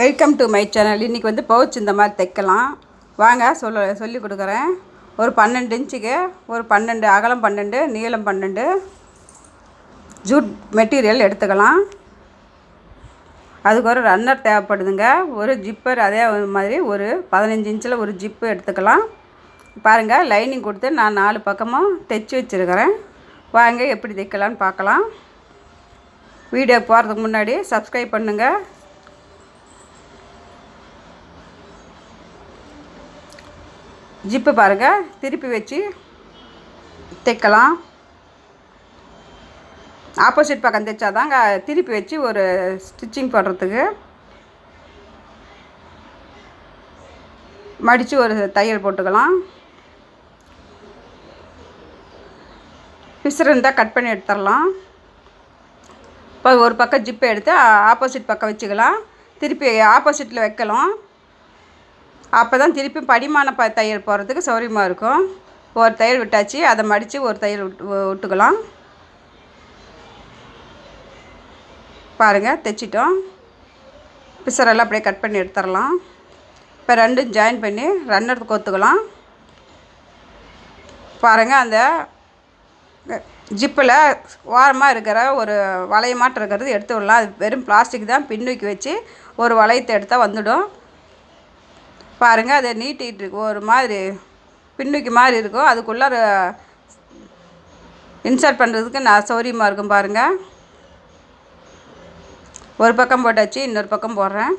Welcome to my channel. இன்றைக்கி வந்து pouch இந்த மாதிரி தைக்கலாம். வாங்க சொல்ல சொல்லி கொடுக்குறேன். ஒரு பன்னெண்டு இன்ச்சுக்கு ஒரு பன்னெண்டு அகலம் பன்னெண்டு நீளம் பன்னெண்டு. ஜூட் மெட்டீரியல் எடுத்துக்கலாம். அதுக்கு ஒரு ரன்னர் தேவைப்படுதுங்க. ஒரு ஜிப்பர் அதே மாதிரி ஒரு பதினஞ்சு இன்ச்சில் ஒரு ஜிப்பு எடுத்துக்கலாம். பாருங்கள் லைனிங் கொடுத்து நான் நாலு பக்கமும் தைச்சி வச்சுருக்கிறேன். வாங்க எப்படி தைக்கலான்னு பார்க்கலாம். வீடியோ போகிறதுக்கு முன்னாடி சப்ஸ்கிரைப் பண்ணுங்கள் ஜிப்பு பாருங்கள் திருப்பி வச்சு தைக்கலாம். ஆப்போசிட் பக்கம் தைச்சாதாங்க திருப்பி வச்சு ஒரு ஸ்டிச்சிங் போடுறதுக்கு. மடித்து ஒரு தையல் போட்டுக்கலாம். பிசுறு இருந்தால் கட் பண்ணி எடுத்துடலாம் இப்போ ஒரு பக்கம் ஜிப்பை எடுத்து ஆப்போசிட் பக்கம் வச்சுக்கலாம். திருப்பி ஆப்போசிட்டில் வைக்கலாம். அப்போ தான் திருப்பி படிமான ப தையல் போடுறதுக்கு சௌரியமாக இருக்கும். ஒரு தையல் விட்டாச்சு அதை மடித்து ஒரு தையல் விட்டு விட்டுக்கலாம் பாருங்கள் தைச்சிட்டோம். பிசரெல்லாம் அப்படியே கட் பண்ணி எடுத்துடலாம். இப்போ ரெண்டும் ஜாயின் பண்ணி ரன்னர் கொத்துக்கலாம். பாருங்கள் அந்த ஜிப்பில் ஓரமாக இருக்கிற ஒரு வளையமாட்டம் இருக்கிறது எடுத்து விடலாம். அது வெறும் பிளாஸ்டிக் தான். பின்னுக்கி வச்சு ஒரு வளையத்தை எடுத்தால் வந்துடும். பாருங்கள் அதை நீட்டிகிட்டு இருக்கு ஒரு மாதிரி பின்னுக்கு மாதிரி இருக்கும் அதுக்குள்ளார இன்சர்ட் பண்ணுறதுக்கு நான் சௌரியமாக இருக்கும் பாருங்கள் ஒரு பக்கம் போட்டாச்சு இன்னொரு பக்கம் போடுறேன்.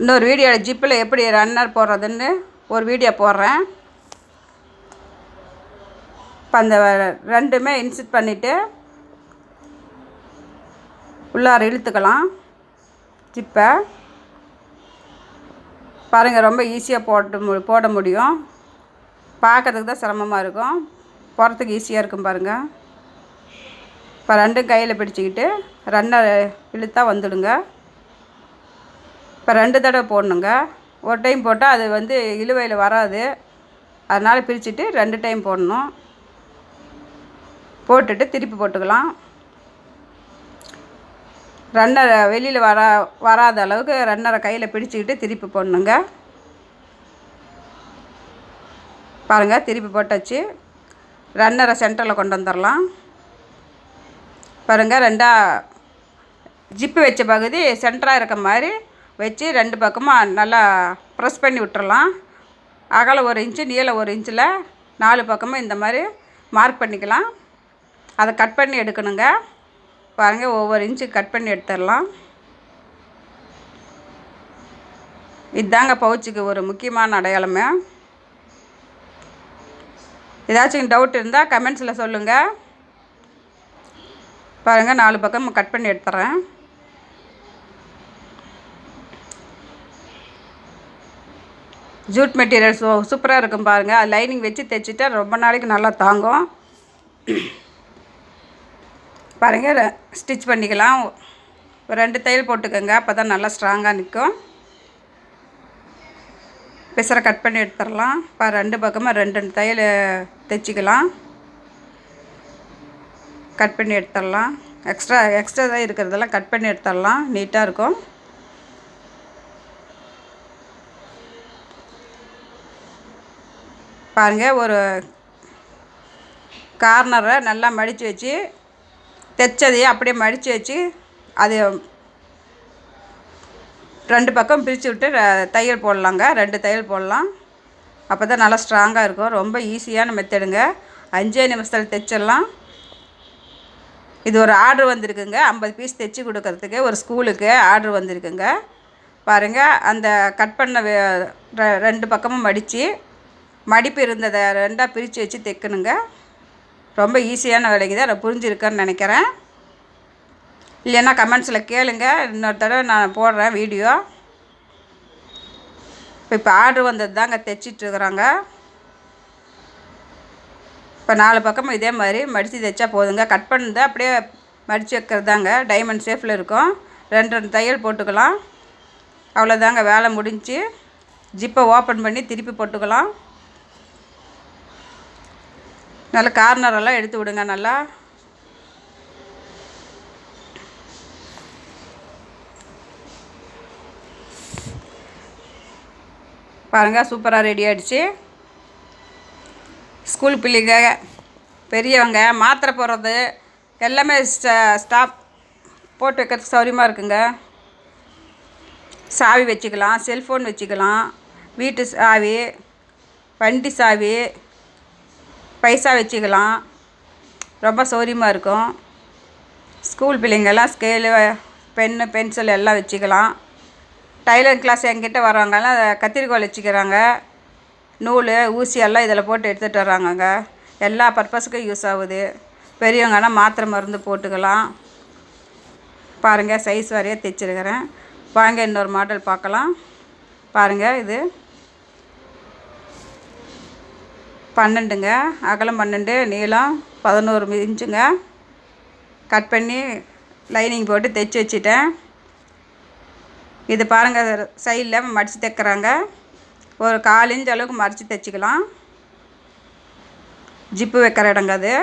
இன்னொரு வீடியோவில் ஜிப்பில் எப்படி ரன்னர் போடுறதுன்னு ஒரு வீடியோ போடுறேன். இப்போ அந்த ரெண்டுமே இன்சர்ட் பண்ணிவிட்டு உள்ளார இழுத்துக்கலாம். ஜிப்பை. பாருங்கள் ரொம்ப ஈஸியாக போட்டு மு போட முடியும். பார்க்கறதுக்கு தான் சிரமமாக இருக்கும். போகிறதுக்கு ஈஸியாக இருக்கும் பாருங்கள் இப்போ ரெண்டும் கையில் பிடிச்சிக்கிட்டு ரெண்டை இழுத்தா வந்துடுங்க. இப்போ ரெண்டு தடவை போடணுங்க. ஒரு டைம் போட்டால் அது வந்து இழுவையில் வராது. அதனால் பிரிச்சுட்டு ரெண்டு டைம் போடணும். போட்டுட்டு திருப்பி போட்டுக்கலாம். ரன்னரை வெளியில் வர வராத அளவுக்கு ரன்னரை கையில் பிடிச்சிக்கிட்டு திருப்பி போடணுங்க. பாருங்கள் திருப்பி போட்டாச்சு. ரன்னரை சென்டரில் கொண்டு வந்துடலாம். பாருங்கள் ரெண்டாக ஜிப்பு வச்ச பகுதி சென்டராக இருக்க மாதிரி வச்சு ரெண்டு பக்கமாக நல்லா ப்ரெஸ் பண்ணி விட்டுறலாம். அகலம் ஒரு இன்ச்சு நீளம் ஒரு இன்ச்சில் நாலு பக்கமும் இந்த மாதிரி மார்க் பண்ணிக்கலாம். அதை கட் பண்ணி எடுக்கணுங்க. பாருங்கள் ஒவ்வொரு இன்ச்சு கட் பண்ணி எடுத்துடலாம். இதுதாங்க பவுச்சுக்கு ஒரு முக்கியமான அடையாளமே. ஏதாச்சும் டவுட் இருந்தால் கமெண்ட்ஸில் சொல்லுங்கள் பாருங்கள் நாலு பக்கம் கட் பண்ணி எடுத்துட்றேன் ஜூட் மெட்டீரியல் சூப்பராக இருக்கும் பாருங்கள் அது லைனிங் வச்சு தைச்சிட்டா ரொம்ப நாளைக்கு நல்லா தாங்கும். பாருங்கள் ஸ்டிச் பண்ணிக்கலாம். ஒரு ரெண்டு தையல் போட்டுக்கோங்க அப்போ தான் நல்லா ஸ்ட்ராங்காக நிற்கும் பிசரை கட் பண்ணி எடுத்துடலாம். இப்போ ரெண்டு பக்கமாக ரெண்டு ரெண்டு தையல் தைச்சிக்கலாம். கட் பண்ணி எடுத்துடலாம். எக்ஸ்ட்ரா எக்ஸ்ட்ரா தான் இருக்கிறதெல்லாம் கட் பண்ணி எடுத்துடலாம். நீட்டாக இருக்கும். பாருங்கள் ஒரு கார்னரை நல்லா மடித்து வச்சு தைச்சதையே அப்படியே மடித்து வச்சு அது ரெண்டு பக்கம் பிரித்து விட்டு தையல் போடலாங்க. ரெண்டு தையல் போடலாம். அப்போ தான் நல்லா ஸ்ட்ராங்காக இருக்கும். ரொம்ப ஈஸியான மெத்தடுங்க அஞ்சே நிமிஷத்தில் தைச்சிடலாம். இது ஒரு ஆர்டர் வந்திருக்குங்க. ஐம்பது பீஸ் தைச்சி கொடுக்கறதுக்கு ஒரு ஸ்கூலுக்கு ஆர்டர் வந்திருக்குங்க. பாருங்கள் அந்த கட் பண்ண ரெண்டு பக்கமும் மடித்து மடிப்பு இருந்ததை ரெண்டாக பிரித்து வச்சு தைக்கணுங்க. ரொம்ப ஈஸியான வேலைக்கு தான் நான் புரிஞ்சிருக்கேன்னு நினைக்கிறேன். இல்லைன்னா கமெண்ட்ஸில் கேளுங்க. இன்னொரு தடவை நான் போடுறேன் வீடியோ. இப்போ இப்போ ஆர்டர் வந்தது தாங்க தைச்சிட்ருக்குறாங்க. இப்போ நாலு பக்கமும் இதே மாதிரி மடித்து தைச்சா போதுங்க. கட் பண்ணது அப்படியே மடித்து வைக்கிறது தாங்க டைமண்ட் ஷேஃபில் இருக்கும். ரெண்டு ரெண்டு தையல் போட்டுக்கலாம். அவ்வளோதாங்க வேலை முடிஞ்சு. ஜிப்பை ஓப்பன் பண்ணி திருப்பி போட்டுக்கலாம். நல்லா கார்னரெல்லாம் எடுத்து விடுங்க நல்லா. பாருங்கள் சூப்பராக ரெடி ஆகிடுச்சு ஸ்கூல் பிள்ளைங்க பெரியவங்க மாத்திரை போடுறது எல்லாமே ஸ்டாப் போட்டு வைக்கிறதுக்கு சௌரியமாக இருக்குங்க. சாவி வச்சுக்கலாம் செல்ஃபோன் வச்சுக்கலாம் வீட்டு சாவி வண்டி சாவி பைசா வச்சுக்கலாம். ரொம்ப சௌரியமாக இருக்கும். ஸ்கூல் பிள்ளைங்கள்லாம் ஸ்கேலு பென்னு பென்சில் எல்லாம் வச்சுக்கலாம். டைலர் கிளாஸ் என்கிட்ட வரவங்கெல்லாம் கத்திரிக்கோல் வச்சுக்கிறாங்க. நூல் ஊசி எல்லாம் இதில் போட்டு எடுத்துகிட்டு வர்றாங்கங்க. எல்லா பர்பஸுக்கும் யூஸ் ஆகுது. பெரியவங்கன்னா மாத்திரை மருந்து போட்டுக்கலாம். பாருங்கள் சைஸ் வரைய தைச்சிருக்கிறேன். வாங்க இன்னொரு மாடல் பார்க்கலாம். பாருங்கள் இது பன்னெண்டுங்க. அகலம் பன்னெண்டு நீளம் பதினோரு இன்ச்சுங்க. கட் பண்ணி லைனிங் போட்டு தைச்சி வச்சிட்டேன். இது பாருங்கள் சைடில் மடித்து தைக்கிறாங்க. ஒரு கால் இன்ச் அளவுக்கு மடித்து தைச்சிக்கலாம். ஜிப்பு வைக்கிற இடங்க அது.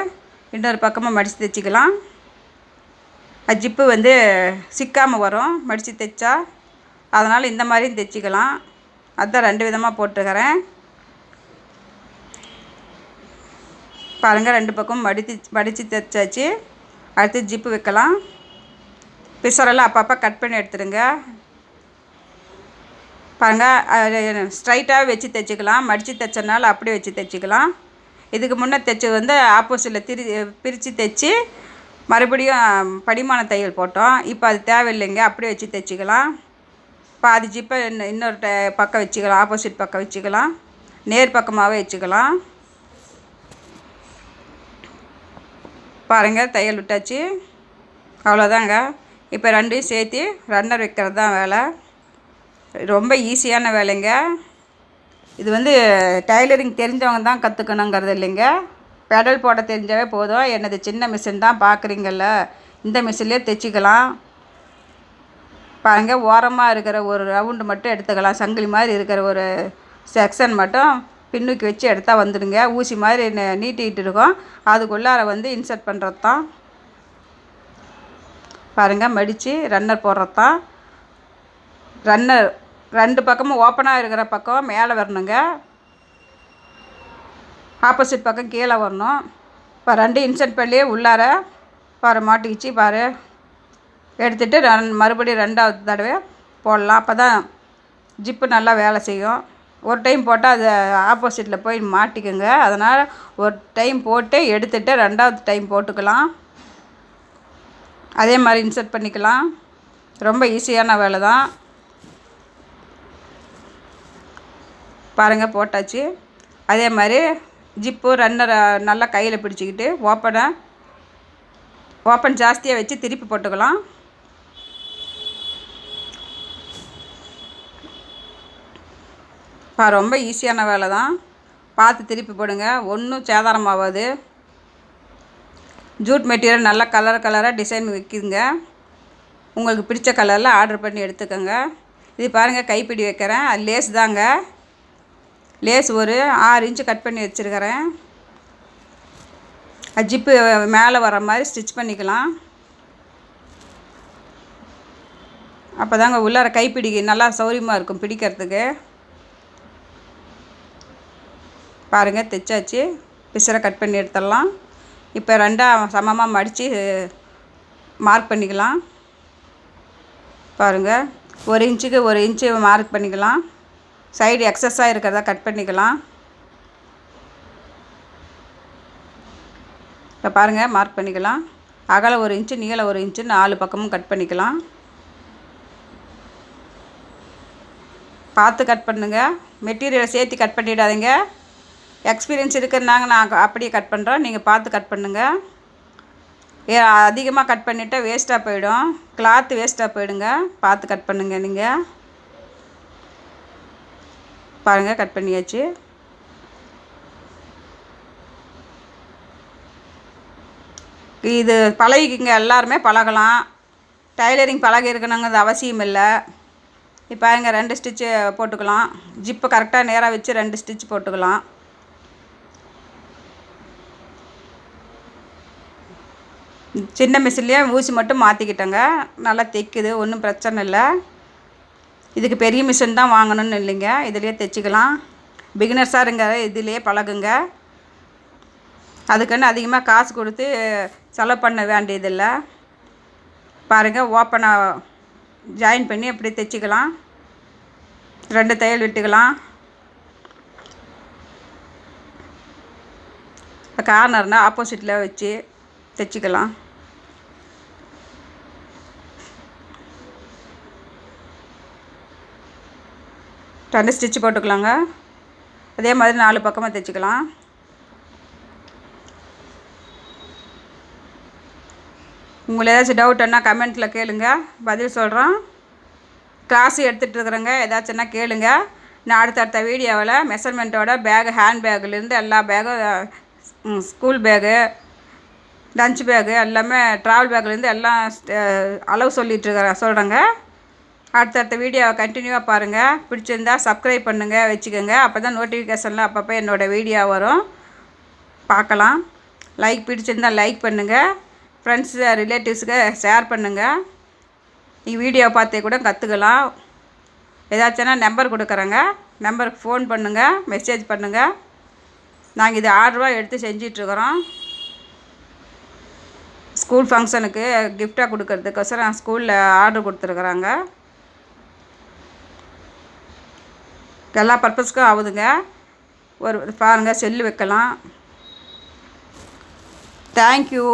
இன்னொரு பக்கமாக மடித்து தைச்சிக்கலாம். அது ஜிப்பு வந்து சிக்காமல் வரும். மடித்து தைச்சா அதனால் இந்த மாதிரியும் தைச்சிக்கலாம். அதுதான் ரெண்டு விதமாக போட்டுக்கிறேன் பாருங்கள் ரெண்டு பக்கம் மடித்து மடித்து தைச்சாச்சு. அடுத்து ஜிப்பு வைக்கலாம். பிசரெல்லாம் அப்பப்போ கட் பண்ணி எடுத்துடுங்க. பாருங்கள் ஸ்ட்ரைட்டாக வச்சு தைச்சிக்கலாம். மடித்து தைச்சனால அப்படியே வச்சு தைச்சிக்கலாம். இதுக்கு முன்னே தைச்சது வந்து ஆப்போசிட்டில் திரி பிரித்து தைச்சி மறுபடியும் படிமான தையல் போட்டோம். இப்போ அது தேவையில்லைங்க அப்படியே வச்சு தைச்சிக்கலாம். பாதி ஜிப்பை இன்னும் இன்னொரு பக்கம் வச்சுக்கலாம் ஆப்போசிட் பக்கம் வச்சுக்கலாம். நேர் பக்கமாகவே வச்சுக்கலாம். பாருங்கள் தையல் விட்டாச்சு. அவ்வளோதாங்க இப்போ ரெண்டையும் சேர்த்து ரன்னர் வைக்கிறது தான் வேலை. ரொம்ப ஈஸியான வேலைங்க. இது வந்து டைலரிங் தெரிஞ்சவங்க தான் கற்றுக்கணுங்கிறது இல்லைங்க. பெடல் போட தெரிஞ்சாவே போதும். என்னது சின்ன மிஷின் தான் பார்க்குறீங்கள்ல இந்த மிஷின்லேயே தைச்சிக்கலாம். பாருங்கள் ஓரமாக இருக்கிற ஒரு ரவுண்டு மட்டும் எடுத்துக்கலாம். சங்கிலி மாதிரி இருக்கிற ஒரு செக்ஷன் மட்டும் பின்னுக்கு வச்சு எடுத்தால் வந்துடுங்க. ஊசி மாதிரி நீட்டிக்கிட்டு இருக்கோம். அதுக்குள்ளார வந்து இன்சர்ட் பண்ணுறது தான். பாருங்கள் மடித்து ரன்னர் போடுறது தான். ரன்னர் ரெண்டு பக்கமும் ஓப்பனாக இருக்கிற பக்கம் மேலே வரணுங்க. ஆப்போசிட் பக்கம் கீழே வரணும். இப்போ ரெண்டு இன்சர்ட் பண்ணி உள்ளார பாரு மாட்டிக்கிச்சு பாரு. எடுத்துகிட்டு ரன் மறுபடியும் ரெண்டாவது தடவை போடலாம். அப்போ தான் ஜிப்பு நல்லா வேலை செய்யும். ஒரு டைம் போட்டால் அது ஆப்போசிட்டில் போய் மாட்டிக்குங்க. அதனால் ஒரு டைம் போட்டு எடுத்துகிட்டு ரெண்டாவது டைம் போட்டுக்கலாம். அதே மாதிரி இன்சர்ட் பண்ணிக்கலாம். ரொம்ப ஈஸியான வேலை தான். பாருங்கள் போட்டாச்சு. அதே மாதிரி ஜிப்பு ரன்னரை நல்லா கையில் பிடிச்சிக்கிட்டு ஓப்பனை ஓப்பன் ஜாஸ்தியாக வச்சு திருப்பி போட்டுக்கலாம். பா ரொம்ப ஈஸியான வேலை தான் பார்த்து திருப்பி போடுங்க. ஒன்றும் சேதாரம் ஆகாது ஜூட் மெட்டீரியல் நல்லா கலர் கலராக டிசைன் வைக்குதுங்க. உங்களுக்கு பிடிச்ச கலரில் ஆர்டர் பண்ணி எடுத்துக்கோங்க. இது பாருங்கள் கைப்பிடி வைக்கிறேன். அது லேஸ் தாங்க லேஸ் ஒரு ஆறு இன்ச்சு கட் பண்ணி வச்சுருக்கிறேன். ஜிப்பு மேலே வர மாதிரி ஸ்டிச் பண்ணிக்கலாம். அப்போ தாங்க உள்ளார கைப்பிடி நல்லா சௌரியமாக இருக்கும் பிடிக்கிறதுக்கு. பாருங்கள் தைச்சாச்சு. பிசரை கட் பண்ணி எடுத்துடலாம். இப்போ ரெண்டாக சமமாக மடித்து மார்க் பண்ணிக்கலாம். பாருங்கள் ஒரு இன்ச்சுக்கு ஒரு இன்ச்சு மார்க் பண்ணிக்கலாம். சைடு எக்ஸஸாக இருக்கிறத கட் பண்ணிக்கலாம். இப்போ பாருங்கள் மார்க் பண்ணிக்கலாம். அகல ஒரு இன்ச்சு நீளம் ஒரு இன்ச்சு நாலு பக்கமும் கட் பண்ணிக்கலாம். பார்த்து கட் பண்ணுங்கள் மெட்டீரியலை சேர்த்து கட் பண்ணிடாதீங்க. எக்ஸ்பீரியன்ஸ் இருக்கிறனாங்க நான் அப்படியே கட் பண்ணுறோம் நீங்கள் பார்த்து கட் பண்ணுங்கள் ஏ அதிகமாக கட் பண்ணிட்டால் வேஸ்ட்டாக போயிடும். கிளாத்து வேஸ்ட்டாக போயிடுங்க. பார்த்து கட் பண்ணுங்கள் நீங்கள் பாருங்கள் கட் பண்ணியாச்சு. இது பழகிக்கிங்க எல்லாருமே பழகலாம். டைலரிங் பழகி இருக்கணுங்கிறது அவசியம் இல்லை. இப்போ பாருங்க ரெண்டு ஸ்டிச்சு போட்டுக்கலாம். ஜிப்பு கரெக்டாக நேராக வச்சு ரெண்டு ஸ்டிச் போட்டுக்கலாம். சின்ன மிஷின்லேயே ஊசி மட்டும் மாற்றிக்கிட்டேங்க நல்லா தைக்குது ஒன்றும் பிரச்சனை இல்லை. இதுக்கு பெரிய மிஷின் தான் வாங்கணும்னு இல்லைங்க. இதுலேயே தைச்சிக்கலாம். பிகினர்ஸாக இருங்க இதுலேயே பழகுங்க. அதுக்குன்னு அதிகமாக காசு கொடுத்து செலவு பண்ண வேண்டியதில்லை. பாருங்கள் ஓப்பனாக ஜாயின் பண்ணி அப்படி தைச்சிக்கலாம். ரெண்டு தையல் விட்டுக்கலாம். கார்னர்னால் ஆப்போசிட்டில் வச்சு தைச்சிக்கலாம். ரெண்டு ஸ்டிச் போட்டுக்கலாங்க. அதே மாதிரி நாலு பக்கமாக தைச்சிக்கலாம். உங்களுக்கு ஏதாச்சும் டவுட்டுன்னா கமெண்ட்டில் கேளுங்க. பதில் சொல்கிறோம் கிளாஸ் எடுத்துகிட்டு இருக்கிறேங்க ஏதாச்சும்னா கேளுங்க. நான் அடுத்தடுத்த வீடியோவில் மெஷர்மெண்ட்டோட பேகு ஹேண்ட் பேக்குலேருந்து எல்லா பேகும் ஸ்கூல் பேகு லஞ்ச் பேகு எல்லாமே ட்ராவல் பேக்லேருந்து எல்லாம் அளவு சொல்லிகிட்ருக்கிறேன் சொல்கிறேங்க அடுத்தடுத்த வீடியோவை கண்டினியூவாக பாருங்கள் பிடிச்சிருந்தா சப்ஸ்கிரைப் பண்ணுங்கள் வச்சுக்கோங்க. அப்போ தான் நோட்டிஃபிகேஷனில் அப்பப்போ என்னோடய வீடியோ வரும். பார்க்கலாம். லைக் பிடிச்சிருந்தா லைக் பண்ணுங்கள் ஃப்ரெண்ட்ஸு ரிலேட்டிவ்ஸுக்கு ஷேர் பண்ணுங்கள் நீ வீடியோ பார்த்தே கூட கற்றுக்கலாம் ஏதாச்சும்னா நம்பர் கொடுக்குறேங்க. நம்பருக்கு ஃபோன் பண்ணுங்கள் மெசேஜ் பண்ணுங்கள் நாங்கள் இது ஆர்டராக எடுத்து செஞ்சிட்ருக்குறோம். ஸ்கூல் ஃபங்க்ஷனுக்கு கிஃப்டாக கொடுக்கறதுக்கோசரம் ஸ்கூலில் ஆர்டர் கொடுத்துருக்குறாங்க. எல்லா பர்பஸ்க்கும் ஆகுதுங்க. ஒரு பாருங்கள் செல்லு வைக்கலாம். தேங்க்யூ